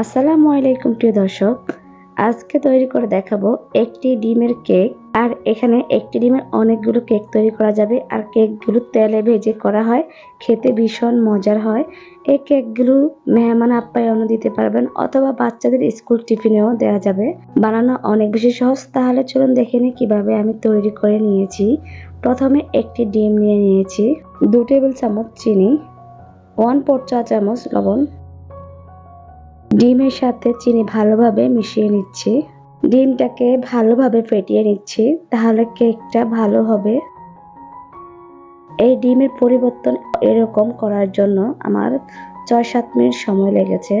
আসসালামু আলাইকুম প্রিয় দর্শক, আজকে তৈরি করে দেখাবো একটি ডিমের কেক। আর এখানে একটি ডিমের অনেকগুলো কেক তৈরি করা যাবে। আর কেকগুলো তেলে ভেজে করা হয়, খেতে ভীষণ মজার হয়। এই কেকগুলো মেহমান আপ্যায়নও দিতে পারবেন অথবা বাচ্চাদের স্কুল টিফিনেও দেওয়া যাবে। বানানো অনেক বেশি সহজ, তাহলে চলুন দেখে নিই কীভাবে আমি তৈরি করে নিয়েছি। প্রথমে একটি ডিম নিয়ে নিয়েছি, দু টেবিল চামচ চিনি ওয়ান ফোর চা চামচ লবণ ডিমের সাথে চিনি ভালোভাবে মিশিয়ে নিচ্ছি। ডিমটাকে ভালোভাবে ফেটিয়ে নিচ্ছি, তাহলে কেকটা ভালো হবে। এই ডিমের পরিবর্তন এরকম করার জন্য আমার ছয় সাত মিনিট সময় লেগেছে।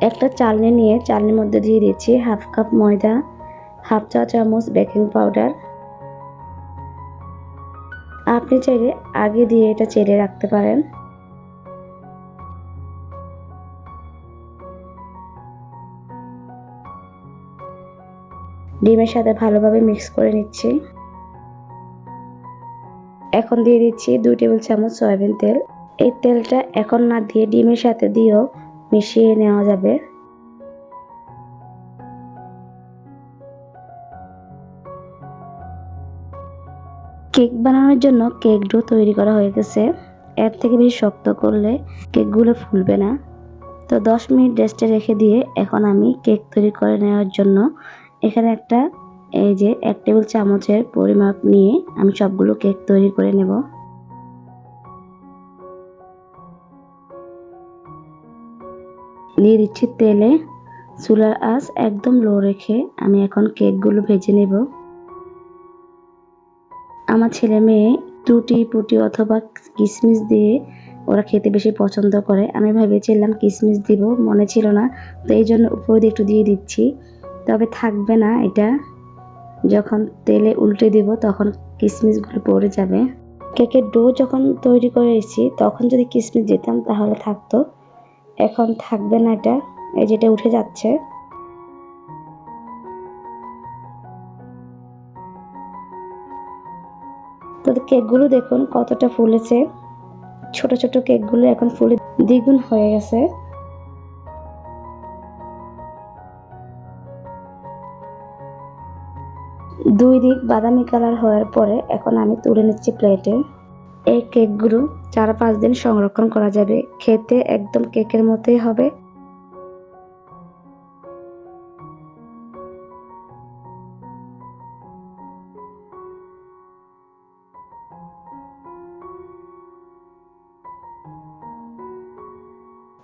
একটা চালনি নিয়ে চালনির মধ্যে দিয়ে দিচ্ছি হাফ কাপ ময়দা, হাফ চা চামচ বেকিং পাউডার আপনি চাইলে আগে দিয়ে এটা চেড়ে রাখতে পারেন। ডিমের সাথে ভালোভাবে মিক্স করে নিচ্ছি। এখন দিয়ে দিচ্ছি দুই টেবিল চামচ সয়াবিন তেল। এই তেলটা এখন না দিয়ে ডিমের সাথে দিয়েও মিশিয়ে নেওয়া যাবে। কেক বানানোর জন্য কেক ডো তৈরি করা হয়ে গেছে। এর থেকে বেশি শক্ত করলে কেকগুলো ফুলবে না। তো দশ মিনিট রেস্টে রেখে দিয়ে এখন আমি কেক তৈরি করে নেওয়ার জন্য এখানে একটা, এই যে এক টেবিল চামচের পরিমাপ নিয়ে আমি সবগুলো কেক তৈরি করে নেব। দিয়ে দিচ্ছি তেলে। চুলার আঁচ একদম লো রেখে আমি এখন কেকগুলো ভেজে নেব। আমার ছেলে মেয়ে টুটি পুটি অথবা কিশমিশ দিয়ে ওরা খেতে বেশি পছন্দ করে। আমি ভেবেছিলাম কিশমিশ দিব, মনে ছিল না। তো এই জন্য উপর একটু দিয়ে দিচ্ছি। তবে থাকবে না এটা। যখন তেলে উল্টে দিব, তখন কিশমিশগুলো পড়ে যাবে। কেকের ডো যখন তৈরি করে এসেছি, তখন যদি কিশমিশ দিতাম তাহলে থাকতো। এখন থাকবে না এটা। এই যেটা উঠে যাচ্ছে। তো কেকগুলো দেখুন, কতটা ফুলেছে। ছোট ছোট কেকগুলো এখন ফুলে দ্বিগুণ হয়ে গেছে। দুই দিক বাদামি কালার হওয়ার পরে এখন আমি তুলে নিচ্ছি প্লেটে। এই কেকগুলো চার পাঁচ দিন সংরক্ষণ করা যাবে। খেতে একদম কেকের মতোই হবে।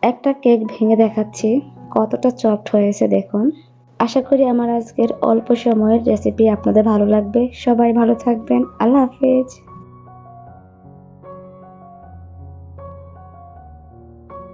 একটা কেক ভেঙে দেখাচ্ছি। কতটা চফট হয়েছে দেখুন। আশা করি আমার আজকের অল্প সময়ের রেসিপি আপনাদের ভালো লাগবে। সবাই ভালো থাকবেন। আল্লাহ হাফেজ।